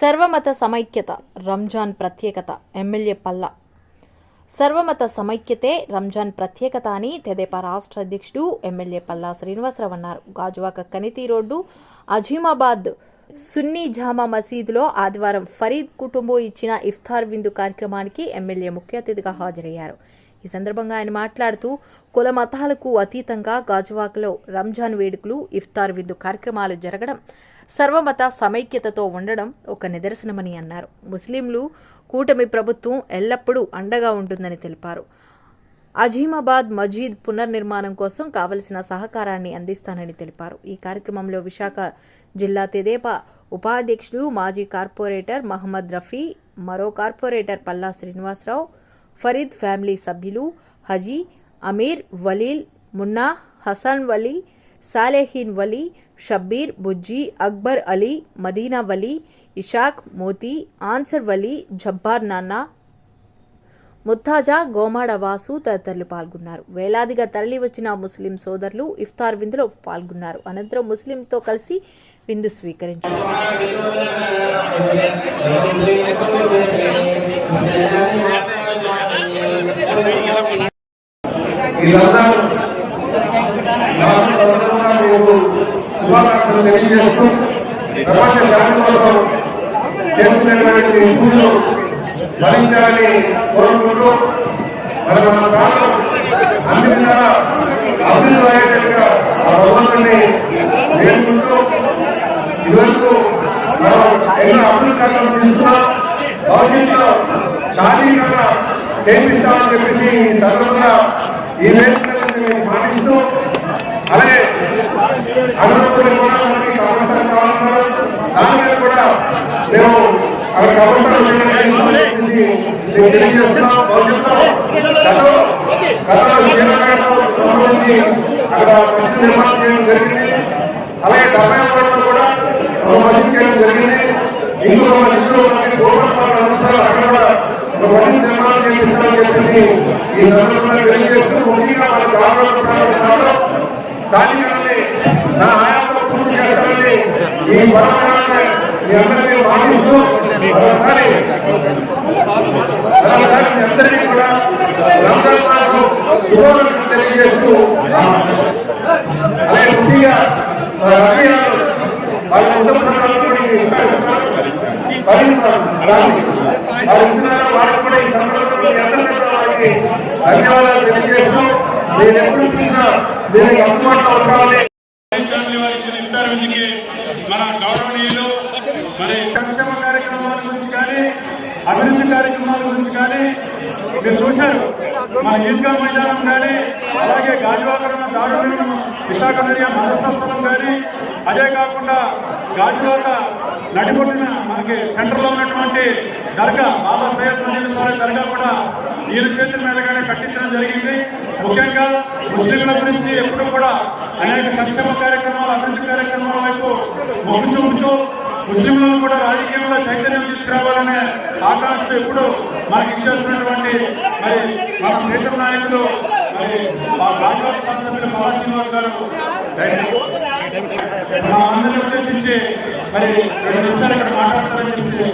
సర్వమత సమైక్యత రంజాన్ ప్రత్యేకత ఎమ్మెల్యే పల్లా. సర్వమత సమైక్యతే రంజాన్ ప్రత్యేకత అని తెదేపా రాష్ట్ర అధ్యక్షుడు ఎమ్మెల్యే పల్లా శ్రీనివాసరావు అన్నారు. గాజువాక కనితి రోడ్డు అజీమాబాద్ సున్నీ జామా మసీదులో ఆదివారం ఫరీద్ కుటుంబం ఇచ్చిన ఇఫ్తార్ విందు కార్యక్రమానికి ఎమ్మెల్యే ముఖ్య అతిథిగా హాజరయ్యారు. ఈ సందర్భంగా ఆయన మాట్లాడుతూ కుల మతాలకు అతీతంగా గాజువాకలో రంజాన్ వేడుకలు ఇఫ్తార్ విందు కార్యక్రమాలు జరగడం సర్వమత సమైక్యతతో ఉండడం ఒక నిదర్శనమని అన్నారు. ముస్లింలు కూటమి ప్రభుత్వం ఎల్లప్పుడూ అండగా ఉంటుందని తెలిపారు. అజీమాబాద్ మజీద్ పునర్నిర్మాణం కోసం కావలసిన సహకారాన్ని అందిస్తానని తెలిపారు. ఈ కార్యక్రమంలో విశాఖ జిల్లా తెదేపా ఉపాధ్యక్షుడు మాజీ కార్పొరేటర్ మహమ్మద్ రఫీ మరో కార్పొరేటర్ పల్లా శ్రీనివాసరావు ఫరీద్ ఫ్యామిలీ సభ్యులు హజీ అమీర్ వలీల్ మున్నా హసన్ వలీ సాలెహీన్ వలీ షబ్బీర్ బుజ్జీ అక్బర్ అలీ మదీనా వలీ ఇషాక్ మోతీ ఆన్సర్ వలీ జబ్బార్ నాన్నా ముత్తాజా గోమాడ వాసు తదితరులు పాల్గొన్నారు. వేలాదిగా తరలి వచ్చిన ముస్లిం సోదరులు ఇఫ్తార్ విందులో పాల్గొన్నారు. అనంతరం ముస్లింతో కలిసి విందు స్వీకరించారు. వీళ్ళందరూ శుభాకాంక్షలు తెలియజేస్తూ ప్రపంచ శాంతి కోసం చేస్తున్నటువంటి పూజలు భరించాలని కోరుకుంటూ మరి మన ప్రాంతం అభివృద్ధి అయ్యేటట్టుగా ఆ భగవంతుని వేడుకుంటూ మనం ఎన్నో అభివృద్ధి కార్యక్రమాలు తీసుకున్నాం భవిష్యత్తులో శారీరకంగా చేపిస్తామని చెప్పేసి ఈ సందర్భంగా ఈ భావిస్తూ అలాగే అభివృద్ధి కూడా మనకి అవసరం కావాలన్నారు దాని మీద కూడా మేము అక్కడ అవసరం తెలియజేస్తున్నాం భవిష్యత్తులో గతంలో అక్కడ మసీదు నిర్మాణం చేయడం జరిగింది. అలాగే డెబ్బై ఒకటిలో కూడా ఒక మసీదు చేయడం జరిగింది ఇంకొక మసీదులో మనకి అక్కడ కూడా ఒక మసీదు నిర్మాణం ఈ సందర్భంగా తెలియజేస్తూ ముఖ్యంగా మన గ్రామాల ప్రాంతాల్లో స్థానికులని నా ఆయాసంలో పూర్తి చేస్తామని ఈ పరమాన్ని మీ అందరినీ భావిస్తూ మరొకసారి మీ అందరినీ కూడా రంజాన్ మాసం శుభాకాంక్షలు తెలియజేస్తూ అలాగే ముఖ్యంగా రవి వాళ్ళ కుటుంబ సభ్యులకు వారికి కూడా ఈ సందర్భంలో మీ ధన్యవాదాలు తెలియజేస్తూ నేను ఎప్పుడు చూసినా నేను అందుబాటులో ఉండాలని ఇచ్చిన ఇఫ్తార్ మన గౌరవనీయులు మరి సంక్షేమ కార్యక్రమాల గురించి కానీ అభివృద్ధి కార్యక్రమాల గురించి కానీ మీరు చూశారు. మన ఈద్గా మైదానం కానీ అలాగే గాజువాకరణ దాడులను విశాఖ నదియా మహోత్సవం కానీ అదే కాకుండా గాజువాక నడిపొట్టిన మనకి సెంటర్లో ఉన్నటువంటి దర్గా బాబా సయ్యద్ మజీద్ స్వామి దర్గా కూడా వీరు చేతుల మీదగానే కట్టించడం జరిగింది. ముఖ్యంగా ముస్లింల గురించి ఎప్పుడు కూడా అనేక సంక్షేమ కార్యక్రమాలు అభివృద్ధి కార్యక్రమాల వైపు మొగ్గు చూపుతూ ముస్లింలను కూడా రాజకీయంలో చైతన్యం తీసుకురావాలనే ఆకాంక్ష ఎప్పుడు మనకి ఇచ్చేస్తున్నటువంటి మరి మన ప్రీతం నాయకులు మరి మా రాజ్యసభ సభ్యులు పవన్ గారు. మా అందరిని ఉద్దేశించి మరి రెండు నిమిషాలు ఇక్కడ మాట్లాడతారని చెప్పి